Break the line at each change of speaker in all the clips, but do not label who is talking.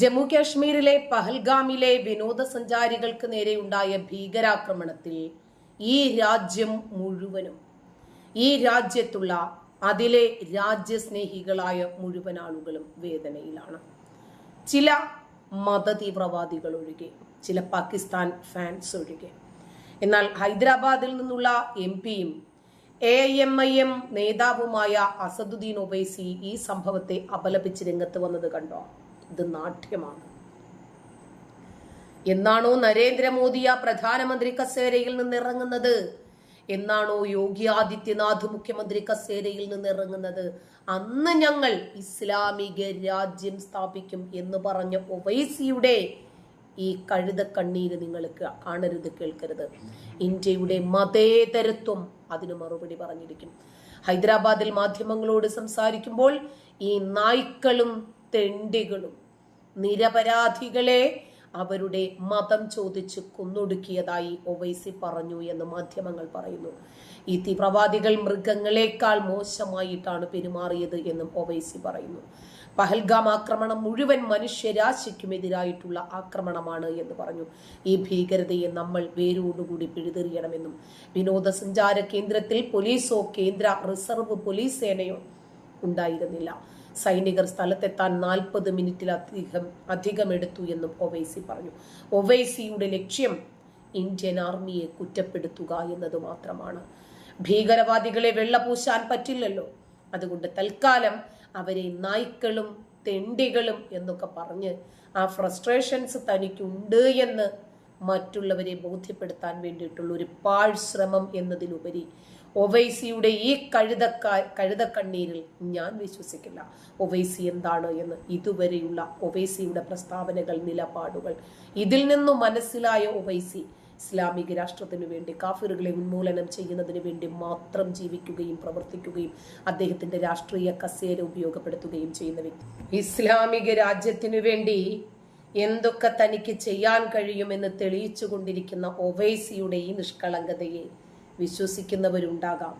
ജമ്മു കാശ്മീരിലെ പഹൽഗാമിലെ വിനോദസഞ്ചാരികൾക്ക് നേരെയുണ്ടായ ഭീകരാക്രമണത്തിൽ ഈ രാജ്യം മുഴുവനും ഈ രാജ്യത്തുള്ള അതിലെ രാജ്യസ്നേഹികളായ മുഴുവൻ ആളുകളും വേദനയിലാണ്. ചില മതതീവ്രവാദികൾ ഒഴികെ ചില പാകിസ്ഥാൻ ഫാൻസ് ഒഴികെ. എന്നാൽ ഹൈദരാബാദിൽ നിന്നുള്ള എം പിയും എ എം ഐ എം നേതാവുമായ അസദുദ്ദീൻ ഒവൈസി ഈ സംഭവത്തെ അപലപിച്ച് രംഗത്ത് വന്നത് കണ്ടോ? ഇത് നാട്യമാണ്. എന്നാണോ നരേന്ദ്രമോദി ആ പ്രധാനമന്ത്രി കസേരയിൽ നിന്ന് ഇറങ്ങുന്നത് എന്നാണോ യോഗി ആദിത്യനാഥ് മുഖ്യമന്ത്രി കസേരയിൽ നിന്ന് ഇറങ്ങുന്നത് അന്ന് ഞങ്ങൾ ഇസ്ലാമിക രാജ്യം സ്ഥാപിക്കും എന്ന് പറഞ്ഞ ഒവൈസിയുടെ ഈ കഴുത കണ്ണീര് നിങ്ങൾ കാണരുത് കേൾക്കരുത്. ഇന്ത്യയുടെ മതേതരത്വം അതിന് മറുപടി പറഞ്ഞിരിക്കും. ഹൈദരാബാദിൽ മാധ്യമങ്ങളോട് സംസാരിക്കുമ്പോൾ ഈ നായ്ക്കളും തെണ്ടികളും നിരപരാധികളെ അവരുടെ മതം ചോദിച്ച് കൊന്നൊടുക്കിയതായി ഒവൈസി പറഞ്ഞു എന്ന് മാധ്യമങ്ങൾ പറയുന്നു. ഈ തീവ്രവാദികൾ മൃഗങ്ങളെക്കാൾ മോശമായിട്ടാണ് പെരുമാറിയത് എന്നും ഒവൈസി പറയുന്നു. പഹൽഗാം ആക്രമണം മുഴുവൻ മനുഷ്യരാശിക്കുമെതിരായിട്ടുള്ള ആക്രമണമാണ് എന്ന് പറഞ്ഞു. ഈ ഭീകരതയെ നമ്മൾ വേരോടുകൂടി പിഴുതെറിയണമെന്നും വിനോദസഞ്ചാര കേന്ദ്രത്തിൽ പോലീസോ കേന്ദ്ര റിസർവ് പോലീസ് സേനയോ ഉണ്ടായിരുന്നില്ല. സൈനികർ സ്ഥലത്തെത്താൻ നാൽപ്പത് മിനിറ്റിലധികം അധികം എടുത്തു എന്നും ഒവൈസി പറഞ്ഞു. ഒവൈസിയുടെ ലക്ഷ്യം ഇന്ത്യൻ ആർമിയെ കുറ്റപ്പെടുത്തുക എന്നത് മാത്രമാണ്. ഭീകരവാദികളെ വെള്ളപൂശാൻ പറ്റില്ലല്ലോ. അതുകൊണ്ട് തൽക്കാലം അവരെ നായ്ക്കളും തെണ്ടികളും എന്നൊക്കെ പറഞ്ഞ് ആ ഫ്രസ്ട്രേഷൻസ് തനിക്കുണ്ട് എന്ന് മറ്റുള്ളവരെ ബോധ്യപ്പെടുത്താൻ വേണ്ടിയിട്ടുള്ള ഒരു പാഴ് ശ്രമം എന്നതിലുപരി ഒവൈസിയുടെ ഈ കഴുത കഴുതക്കണ്ണീരിൽ ഞാൻ വിശ്വസിക്കില്ല. ഒവൈസി എന്താണ് എന്ന് ഇതുവരെയുള്ള ഒവൈസിയുടെ പ്രസ്താവനകൾ നിലപാടുകൾ. ഇതിൽ നിന്നും മനസ്സിലായ ഒവൈസി ഇസ്ലാമിക രാഷ്ട്രത്തിനു വേണ്ടി കാഫിറുകളെ ഉന്മൂലനം ചെയ്യുന്നതിന് വേണ്ടി മാത്രം ജീവിക്കുകയും പ്രവർത്തിക്കുകയും അദ്ദേഹത്തിന്റെ രാഷ്ട്രീയ കസേര ഉപയോഗപ്പെടുത്തുകയും ചെയ്യുന്ന വ്യക്തി. ഇസ്ലാമിക രാജ്യത്തിനു വേണ്ടി എന്തൊക്കെ തനിക്ക് ചെയ്യാൻ കഴിയുമെന്ന് തെളിയിച്ചു കൊണ്ടിരിക്കുന്ന ഒവൈസിയുടെ ഈ നിഷ്കളങ്കതയെ വിശ്വസിക്കുന്നവരുണ്ടാകാം.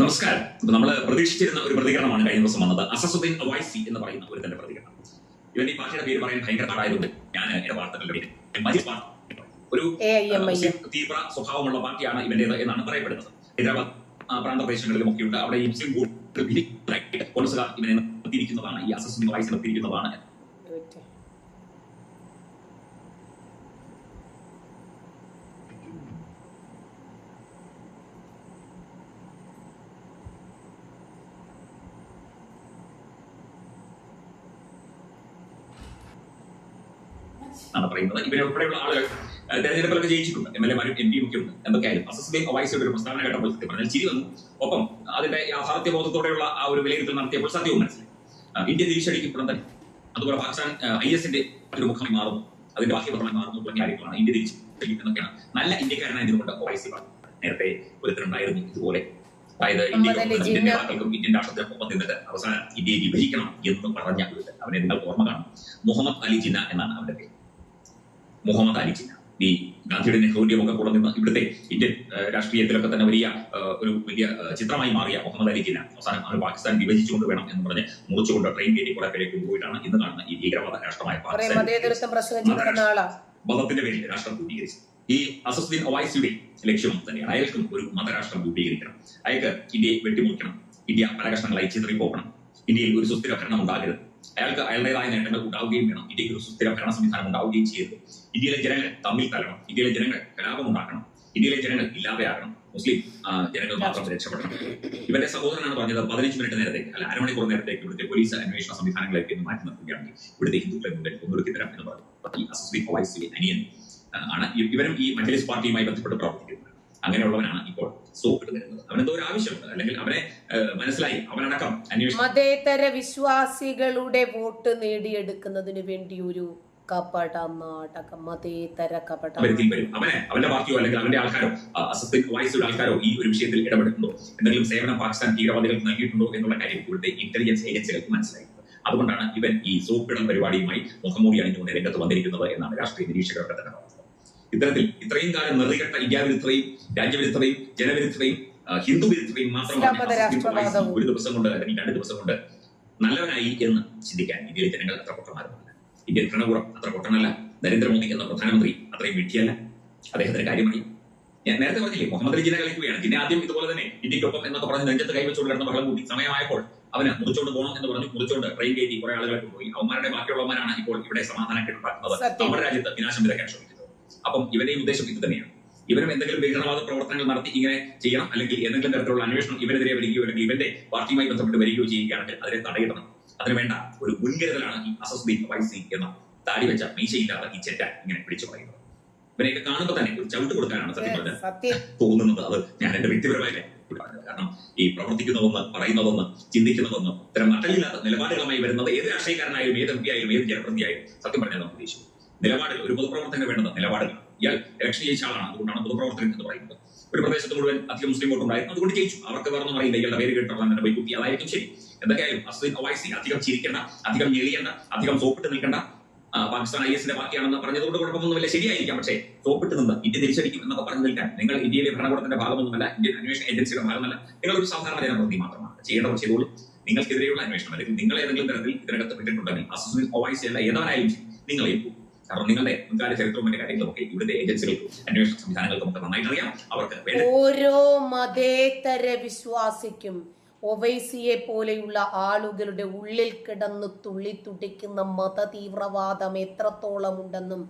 നമസ്കാരം. നമ്മൾ പ്രതീക്ഷിച്ചിരുന്ന ഒരു പ്രതികരണമാണ് കഴിഞ്ഞ ദിവസം വന്നത്. അസസുദ്ദീൻ വൈസി എന്ന് പറയുന്ന ഒരു തന്റെ പ്രതികരണം. ഇവൻ ഈ പാർട്ടിയുടെ പേര് പറയാൻ ഭയങ്കര നാടായതുകൊണ്ട് ഞാൻ എന്റെ വാർത്തകളുടെ ഒരു. തീവ്ര സ്വഭാവമുള്ള പാർട്ടിയാണ് ഇവന്റേത് എന്നാണ് പറയപ്പെടുന്നത്. ഹൈദരാബാദ് പ്രാന്തപ്രദേശങ്ങളിലും ഒക്കെ ഉണ്ട്. അവിടെ ഈ മുസ്ലിം പോലീസുകാർ ഇവനെ നിർത്തിയിരിക്കുന്നതാണ് ഈ അസസുദ്ദീൻ വൈസി നിർത്തിയിരിക്കുന്നതാണ്. ആണ് പറയുന്നത്. ഇവരെ ഉൾപ്പെടെയുള്ള ആളുകൾ തെരഞ്ഞെടുപ്പിലൊക്കെ ജയിച്ചിട്ടുണ്ട്. എം എൽ എമാരും എം പിയും ഒക്കെ ഉണ്ട്. എന്തൊക്കെയായാലും ബേ ഒവൈസിയുടെ ഒരു പ്രസ്താവന കേട്ടപ്പോൾ സത്യം പറഞ്ഞാൽ ചിരി വന്നു. ഒപ്പം അതിന്റെ യാഥാർത്ഥ്യ ബോധത്തോടെയുള്ള ആ ഒരു വിലയിരുത്തൽ നടത്തിയപ്പോൾ സത്യവും മനസ്സിലായി. ഇന്ത്യ തിരിച്ചടിക്കപ്പെടും തന്നെ. അതുപോലെ പാകിസ്ഥാൻ ഐ എസിന്റെ ഒരു മുഖമായി മാറുന്നു. അതിന്റെ ബാഹ്യപത്രമായി മാറുന്നു തുടങ്ങിയ കാര്യങ്ങളാണ് ഇന്ത്യ തിരിച്ചടിക്കും എന്നൊക്കെയാണ്. നല്ല ഇന്ത്യക്കാരനായതുകൊണ്ട് ഒവൈസി പറഞ്ഞു നേരത്തെ ഒരുത്തരുണ്ടായിരുന്നു ഇതുപോലെ. അതായത് ഇന്ത്യൻ. നേതാക്കൾക്കും ഇന്ത്യൻ രാഷ്ട്രത്തിനൊപ്പം നിന്നിട്ട് അവസാനം ഇന്ത്യയെ വിഭജിക്കണം എന്ന് പറഞ്ഞ അവനെ നിങ്ങൾ ഓർമ്മ കാണും. മുഹമ്മദ് അലി ജിന്ന എന്നാണ് അവന്റെ പേര്. മുഹമ്മദ് അലി ജിന്ന. ഈ ഗാന്ധിയുടെ നെഹ്റുവിന്റെയും ഒക്കെ കൂടെ നിന്ന് ഇവിടുത്തെ ഇന്ത്യൻ രാഷ്ട്രീയത്തിലൊക്കെ തന്നെ വലിയ ഒരു വലിയ ചിത്രമായി മാറിയ മുഹമ്മദ് അലി ജിന്ന. അവസാനം അവർ പാകിസ്ഥാൻ വിഭജിച്ചുകൊണ്ട് വേണം എന്ന് പറഞ്ഞ് മുറിച്ചുകൊണ്ട് ട്രെയിൻ കയറ്റി കുറെ പേരെ കൊണ്ടുപോയിട്ടാണ് ഇന്ന് കാണുന്ന ഈ ഭീകരവാദ രാഷ്ട്രമായ പാകിസ്ഥാൻ മതത്തിന്റെ പേരിൽ രാഷ്ട്രം രൂപീകരിച്ചു. ഈ അസസ്ദീൻ ഒവൈസിയുടെ ലക്ഷ്യം തന്നെയാണ്. അയാൾക്കും ഒരു മതരാഷ്ട്രം രൂപീകരിക്കണം. അയാൾക്ക് ഇന്ത്യയെ വെട്ടിമുറിക്കണം. ഇന്ത്യ പല കഷ്ണങ്ങളായി ചിതറിപ്പോക്കണം ഇന്ത്യയിൽ ഒരു സുസ്ഥിര ഭരണം ഉണ്ടാകരുത് അയാൾക്ക് അയാളുടേതായ നേട്ടങ്ങൾ ഉണ്ടാവുകയും വേണം. ഇന്ത്യയ്ക്ക് സുസ്ഥിര ഭരണ സംവിധാനം ഉണ്ടാവുകയും ചെയ്യരുത്. ഇന്ത്യയിലെ ജനങ്ങൾ തമ്മിൽ തരണം ഇന്ത്യയിലെ ജനങ്ങൾ കലാപം ഉണ്ടാക്കണം. ഇന്ത്യയിലെ ജനങ്ങൾ ഇല്ലാതെയാകണം. മുസ്ലിം ജനങ്ങൾ മാത്രം രക്ഷപ്പെടണം. ഇവന്റെ സഹോദരനാണ് പറഞ്ഞത് പതിനഞ്ച് മിനിറ്റ് നേരത്തേക്ക് അല്ല അരമണിക്കൂർ നേരത്തേക്ക് ഇവിടുത്തെ പോലീസ് അന്വേഷണ സംവിധാനങ്ങളൊക്കെ ഒന്ന് മാറ്റി നിർത്തുകയാണെങ്കിൽ ഇവിടുത്തെ ഹിന്ദുക്കളെ മുന്നിൽ കൊന്നൊടുക്കി തരാം എന്ന് പറഞ്ഞു. അനിയൻ ആണ്. ഇവരും ഈ മജ്ലിസ് പാർട്ടിയുമായി ബന്ധപ്പെട്ട് പ്രവർത്തിക്കുന്നത് അങ്ങനെയുള്ളവനാണ് ഇപ്പോൾ സോപ്പിട്ട് വരുന്നത് അവനെന്തോ ഒരു ആവശ്യമുണ്ട്. അല്ലെങ്കിൽ അവനെ മനസ്സിലായി. അവനടക്കം അന്വേഷണം
മതേതര വിശ്വാസികളുടെ വോട്ട് നേടിയെടുക്കുന്നതിന് വേണ്ടി ഒരു കപട. നാടകം മതേതര കപട
അവനെ അവന്റെ പാർട്ടിയോ അല്ലെങ്കിൽ അവന്റെ ആൾക്കാരോ വയസ്സുള്ള ആൾക്കാരോ ഈ ഒരു വിഷയത്തിൽ ഇടപെടുന്നുണ്ടോ എന്തെങ്കിലും സേവനം പാകിസ്ഥാൻ തീവ്രവാദികൾക്ക് നൽകിയിട്ടുണ്ടോ എന്നുള്ള കാര്യം ഇവിടുത്തെ ഇന്റലിജൻസ് ഏജൻസികൾക്ക് മനസ്സിലായി. അതുകൊണ്ടാണ് ഇവൻ ഈ സോപ്പിടം പരിപാടിയുമായി മുഖംമൂടി അണിഞ്ഞുകൊണ്ട് രംഗത്ത് വന്നിരിക്കുന്നത് എന്നാണ് രാഷ്ട്രീയ നിരീക്ഷകരുടെ തന്നെ ഇത്തരത്തിൽ ഇത്രയും കാലം നെറികെട്ട ഇന്ത്യാവിരുദ്ധയും രാജ്യവിരുദ്ധയും ജനവിരുദ്ധയും ഹിന്ദു വിരുദ്ധതയും മാത്രം. ഒരു ദിവസം കൊണ്ട് അല്ലെങ്കിൽ രണ്ട് ദിവസം കൊണ്ട് നല്ലവനായി എന്ന് ചിന്തിക്കാൻ ഇന്ത്യയിലെ ജനങ്ങൾ അത്ര പൊട്ടന്മാരുമല്ല ഇന്ത്യൻ ഭരണകൂടം അത്ര പൊട്ടനല്ല. നരേന്ദ്രമോദി എന്ന പ്രധാനമന്ത്രി അത്രയും വിഡ്ഢിയല്ല അദ്ദേഹത്തിന് കാര്യമായി ഞാൻ നേരത്തെ പറഞ്ഞില്ലേ മുഹമ്മദ് അലി ജിന്ന കളിക്കുകയാണ്. പിന്നെ ആദ്യം ഇതുപോലെ തന്നെ ഇന്ത്യക്കൊപ്പം എന്നൊക്കെ പറഞ്ഞ് നെഞ്ചത്ത് കൈവച്ചുകൊണ്ട് കിടന്ന ബഹളം കൂടി സമയമായപ്പോൾ അവന് മുറിച്ചോണ്ട് പോകണം എന്ന് പറഞ്ഞു മുറിച്ചോണ്ട് ട്രെയിൻ കയറ്റി കുറെ ആളുകളെ കൊണ്ടുപോയി. അവന്മാരുടെ ബാക്കിയുള്ളവന്മാരാണ് ഇപ്പോൾ ഇവിടെ സമാധാനം ഉണ്ടാക്കുന്നത്. നമ്മുടെ രാജ്യത്ത് വിനാശം വിതയ്ക്കാൻ ശ്രമിക്കുന്നത് അപ്പം ഇവരെയും ഉദ്ദേശം ഇത് തന്നെയാണ്. ഇവരും എന്തെങ്കിലും ഭീകരവാദ പ്രവർത്തനങ്ങൾ നടത്തി ഇങ്ങനെ ചെയ്യണം അല്ലെങ്കിൽ എന്തെങ്കിലും തരത്തിലുള്ള അന്വേഷണം ഇവരെതിരെ വരികയോ അല്ലെങ്കിൽ ഇവന്റെ പാർട്ടിയുമായി ബന്ധപ്പെട്ട് വരികയോ ചെയ്യുകയാണെങ്കിൽ അതിനെ തടയിടണം അതിന് വേണ്ട ഒരു മുൻകരുതലാണ് ഈ അസസ്ദീൻ വൈസി എന്ന താടി വെച്ച മീശയില്ലാത്ത ഈ ചെറ്റ ഇങ്ങനെ പിടിച്ചു പറയുന്നത്. ഇവരെയൊക്കെ കാണുമ്പോൾ തന്നെ ഒരു ചവിട്ട് കൊടുക്കാനാണ് സത്യം പറഞ്ഞത്
സത്യം.
തോന്നുന്നത് അത് ഞാൻ എന്റെ വ്യക്തിപരമായ കാരണം ഈ പ്രവർത്തിക്കുന്നതെന്ന് പറയുന്നതെന്ന് ചിന്തിക്കുന്നതെന്ന് ഇത്തരം നട്ടലില്ലാത്ത നിലപാടുകളുമായി വരുന്നത് ഏത് രാഷ്ട്രീയക്കാരനായാലും ഏത് എം പി ആയാലും ഏത് ജനപ്രതിയായാലും സത്യം പറഞ്ഞാൽ നമുക്ക് ദേഷ്യം നിലപാടുകൾ ഒരു പൊതുപ്രവർത്തകന് വേണ്ടത് നിലപാടുകൾ. ഇയാൾ ഇലക്ഷൻ ജയിച്ച ആളാണ്. അതുകൊണ്ടാണ് പൊതുപ്രവർത്തകൻ എന്ന് പറയുന്നത്. ഒരു പ്രദേശത്ത് മുഴുവൻ അധികം മുസ്ലിം വോട്ട് ഉണ്ടായിരുന്നു. അതുകൊണ്ട് ജയിച്ചു. അവർക്ക് വേറെ ഒന്നും അറിയില്ല. ഇയാളുടെ പേര് കേട്ടുള്ള തന്നെ കുത്തി അതായിരിക്കും ശരി. എന്തൊക്കെയായാലും അസ്ലിൻ അവൈസി അധികം ചിരിക്കേണ്ട അധികം ഞെളിയേണ്ട അധികം സോപ്പിട്ട് നിൽക്കേണ്ട. പാകിസ്ഥാൻ ഐ എസിന്റെ പാർട്ടിയാണെന്ന് പറഞ്ഞതുകൊണ്ട് കുഴപ്പമൊന്നുമില്ല. ശരിയായിരിക്കാം. പക്ഷേ സോപ്പിട്ട് നിന്ന് ഇന്ത്യ തിരിച്ചടിക്കും എന്നൊക്കെ പറഞ്ഞു നിൽക്കാൻ നിങ്ങൾ ഇന്ത്യയിലെ ഭരണകൂടത്തിന്റെ ഭാഗമൊന്നുമല്ല ഇന്ത്യൻ അന്വേഷണ ഏജൻസിയുടെ ഭാഗമല്ല. നിങ്ങൾ ഒരു സാധാരണ ജനപ്രതി മാത്രമാണ്. ചെയ്യേണ്ടത് ചെയ്തോളൂ. നിങ്ങൾക്കെതിരെയുള്ള അന്വേഷണം. അല്ലെങ്കിൽ നിങ്ങൾ ഏതെങ്കിലും തരത്തിൽ ഇതിനകത്ത് പെട്ടിട്ടുണ്ടെങ്കിൽ അസോസിയേറ്റ് ഒവൈസി അല്ല ഏതാനായാലും നിങ്ങളെ കാരണം നിങ്ങളുടെ മുൻകാല ചരിത്രവും മറ്റു കാര്യങ്ങളൊക്കെ ഇവിടുത്തെ ഏജൻസികൾക്കും അന്വേഷണ സംവിധാനങ്ങൾക്കും ഒക്കെ നന്നായിട്ട് അറിയാം. അവർക്ക്
ഓരോ മതേതര വിശ്വാസിക്കും ഒവൈസിയെ പോലെയുള്ള ആളുകളുടെ ഉള്ളിൽ കിടന്ന് തുള്ളി തുടിക്കുന്ന മത തീവ്രവാദം എത്രത്തോളം ഉണ്ടെന്നും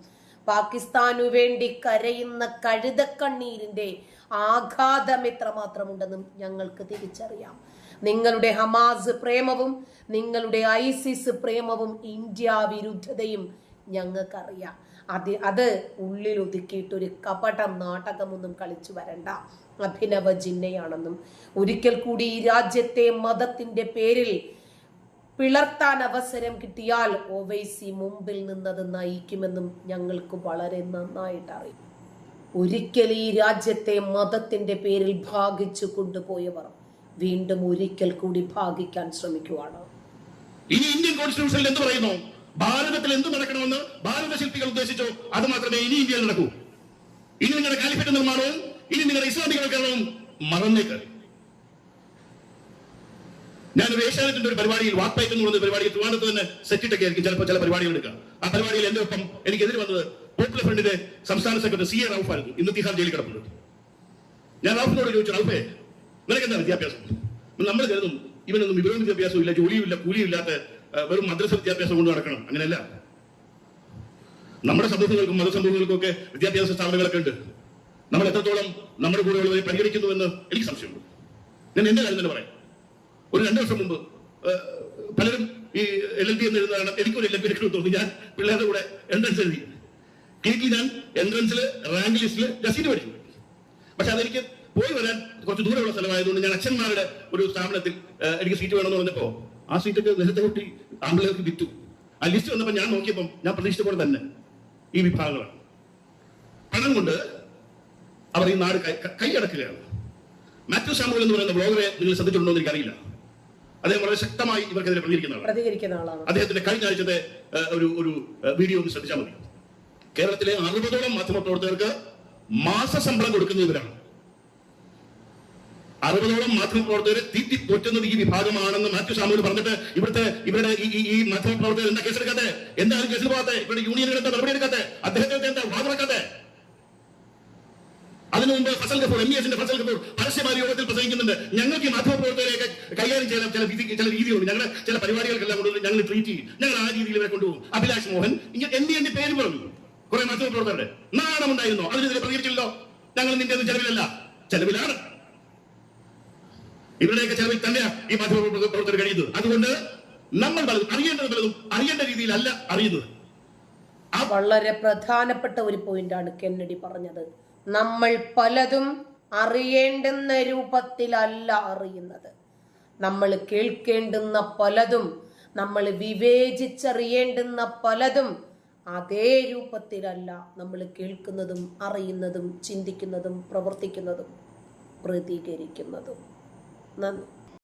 പാകിസ്ഥാനു വേണ്ടി കരയുന്ന കഴുതക്കണ്ണീരിന്റെ ആഘാതം എത്രമാത്രമുണ്ടെന്നും ഞങ്ങൾക്ക് തിരിച്ചറിയാം. നിങ്ങളുടെ ഹമാസ് പ്രേമവും നിങ്ങളുടെ ഐസിസ് പ്രേമവും ഇന്ത്യ വിരുദ്ധതയും ഞങ്ങൾക്കറിയാം. അത് അത് ഉള്ളിൽ ഒതുക്കിയിട്ടൊരു കപട നാടകമൊന്നും കളിച്ചു വരണ്ട അഭിനവ ജിന്നയാണെന്നും ഒരിക്കൽ കൂടി ഈ രാജ്യത്തെ മതത്തിന്റെ പേരിൽ പിളർത്താൻ അവസരം കിട്ടിയാൽ ഒവൈസി മുമ്പിൽ നിന്നത് നയിക്കുമെന്നും ഞങ്ങൾക്ക് വളരെ നന്നായിട്ട് അറിയാം. ഒരിക്കൽ ഈ രാജ്യത്തെ മതത്തിന്റെ പേരിൽ ഭാഗിച്ചു കൊണ്ടുപോയവർ വീണ്ടും ഒരിക്കൽ കൂടി ഭാഗിക്കാൻ ശ്രമിക്കുവാണ്.
ഈ ഇന്ത്യൻ കോൺസ്റ്റിറ്റ്യൂഷനിൽ എന്ത് പറയുന്നു? ഭാരതത്തിൽ എന്ത് നടക്കണമെന്ന് ഭാരത ശില്പികൾ ഉദ്ദേശിച്ചോ അത് മാത്രമേ ഇനി ഇന്ത്യയിൽ നടക്കൂ. ഇനി നിങ്ങളുടെ കാലിഫറ്റ് നിർമ്മാണവും ഇനി നിങ്ങളുടെ ഇസ്ലാമികവൽക്കരണവും മറന്നേക്ക് ഞാനൊരു ഏഷ്യാനെറ്റിന്റെ ഒരു പരിപാടിയിൽ വാക്പയറ്റ് എന്ന് പരിപാടിയിൽ ട്രിവാൻഡ്രത്ത് തന്നെ സെറ്റിട്ടൊക്കെ ആയിരിക്കും. ചിലപ്പോൾ ചില പരിപാടികൾ എടുക്കുക ആ പരിപാടിയിൽ എന്റെ ഒപ്പം എനിക്ക് എതിര് വന്നത് പോപ്പുലർ ഫ്രണ്ടിന്റെ സംസ്ഥാന സെക്രട്ടറി സി എ റൌഫായിരുന്നു ഇന്ന് തിഹാർ ജയിലിൽ കിടപ്പുണ്ട്. ഞാൻ റൌഫിനോട് ചോദിച്ചു റൌഫേ നിനക്ക് എന്താ വിദ്യാഭ്യാസം? നമ്മൾ കരുതും ഇവനൊന്നും വിവരവും വിദ്യാഭ്യാസവും ഇല്ല ജോലിയും ഇല്ല കൂലിയും ഇല്ലാത്ത വെറും മദ്രസ വിദ്യാഭ്യാസം കൊണ്ട് നടക്കണം. അങ്ങനെയല്ല. നമ്മുടെ സമൂഹങ്ങൾക്കും മതസമൂഹങ്ങൾക്കും ഒക്കെ വിദ്യാഭ്യാസ സ്ഥാപനങ്ങളൊക്കെ ഉണ്ട്. നമ്മൾ എത്രത്തോളം നമ്മുടെ കൂടെയുള്ളവരെ പരിഗണിക്കുന്നുവെന്ന് എനിക്ക് സംശയമുണ്ട്. ഞാൻ എന്റെ കാര്യം തന്നെ പറയാം. ഒരു രണ്ടു വർഷം മുമ്പ് പലരും ഈ എൽ എൽ പി എന്ന് എഴുതുന്നതാണ് എനിക്കൊരു എൽ എൽ പി ലക്ഷണം തോന്നി ഞാൻ പിള്ളേരുടെ കൂടെ എൻട്രൻസ് എഴുതി. എനിക്ക് ഞാൻ എൻട്രൻസിൽ റാങ്ക് ലിസ്റ്റിൽ ജസീറ്റ് പഠിച്ചു പക്ഷെ അതെനിക്ക് പോയി വരാൻ കുറച്ച് ദൂരമുള്ള സ്ഥലമായതുകൊണ്ട് ഞാൻ അച്ഛന്മാരുടെ ഒരു സ്ഥാപനത്തിൽ എനിക്ക് സീറ്റ് വേണമെന്ന് പറഞ്ഞപ്പോ ആ സീറ്റൊക്കെ നേരത്തെ കൂട്ടി ആമ്പിളേർക്ക് വിറ്റു ആ ലിസ്റ്റ് വന്നപ്പോൾ ഞാൻ നോക്കിയപ്പോൾ ഞാൻ പ്രതീക്ഷിച്ച പോലെ തന്നെ ഈ വിഭാഗങ്ങളാണ്. പണം കൊണ്ട് അവർ ഈ നാട് കൈയടക്കുകയാണ്. മാത്യു സാമുവൽ എന്ന് പറയുന്ന ബ്ലോഗറെ നിങ്ങൾ ശ്രദ്ധിച്ചിട്ടുണ്ടോ എന്ന് എനിക്കറിയില്ല. അദ്ദേഹം വളരെ ശക്തമായി ഇവർക്കെതിരെ
പ്രതികരിക്കുന്ന ആളാണ്.
അദ്ദേഹത്തിന്റെ കഴിഞ്ഞ ആഴ്ചത്തെ ഒരു ഒരു വീഡിയോ ഒന്ന് ശ്രദ്ധിച്ചാൽ മതി. കേരളത്തിലെ അറുപതോളം മാധ്യമ മാധ്യമപ്രവർത്തകർക്ക് മാസശമ്പളം കൊടുക്കുന്ന ഇവരാണ്. അറുപതോളം മാധ്യമപ്രവർത്തകരെ തീറ്റി പോറ്റുന്നത് ഈ വിഭാഗമാണെന്ന് മാത്യു സാമുവൽ പറഞ്ഞിട്ട് ഇവിടുത്തെ ഇവരുടെ ഈ ഈ- പ്രവർത്തകർ മാധ്യമപ്രവർത്തകർ എന്താ കേസെടുക്കാത്തെ? എന്താണ് കേസിൽ പോകാത്തെ? ഇവരുടെ യൂണിയനുകൾ എന്താ നടപടി എടുക്കാത്തെ? അദ്ദേഹത്തെ എന്താ വാദമാക്കാതെ അതിനു മുമ്പ് ഫസൽ കപൂർ എം എസിന്റെ ഫസൽ കപൂർ പരസ്യമായ യോഗത്തിൽ പ്രസംഗിക്കുന്നുണ്ട്. ഞങ്ങൾക്ക് ഈ മാധ്യമപ്രവർത്തകരെയൊക്കെ കൈകാര്യം ചെയ്യാൻ ചില വിധി ചില രീതികളുണ്ട്. ഞങ്ങളുടെ ചില പരിപാടികൾക്കെല്ലാം കൊണ്ട് ഞങ്ങൾ ട്രീറ്റ് ചെയ്യും. ഞങ്ങൾ ആ രീതിയിൽ ഇവരെ കൊണ്ടുപോകും. അഭിലാഷ് മോഹൻ ഇങ്ങനെ എന്റെ എന്റെ പേര് പറഞ്ഞു? കുറെ മാധ്യമപ്രവർത്തകരുടെ നാണമുണ്ടായിരുന്നോ അതിനെതിരെ പ്രതികരിച്ചില്ലല്ലോ ഞങ്ങൾ നിന്റെ ചെലവിലല്ല. ചെലവിലാണ്. ഇവരുടെയൊക്കെ ചെലവിൽ തന്നെയാണ് ഈ മാധ്യമ പ്രവർത്തകർ കഴിയുന്നത്. അതുകൊണ്ട് നമ്മൾ പലതും അറിയേണ്ടത് പലതും അറിയേണ്ട രീതിയിലല്ല അറിയുന്നത്.
വളരെ പ്രധാനപ്പെട്ട ഒരു പോയിന്റ് ആണ് കെന്നഡി പറഞ്ഞത്. നമ്മൾ പലതും അറിയേണ്ടുന്ന രൂപത്തിലല്ല അറിയുന്നത്. നമ്മൾ കേൾക്കേണ്ടുന്ന പലതും നമ്മൾ വിവേചിച്ചറിയേണ്ടുന്ന പലതും അതേ രൂപത്തിലല്ല നമ്മൾ കേൾക്കുന്നതും അറിയുന്നതും ചിന്തിക്കുന്നതും പ്രവർത്തിക്കുന്നതും പ്രതികരിക്കുന്നതും. നന്ദി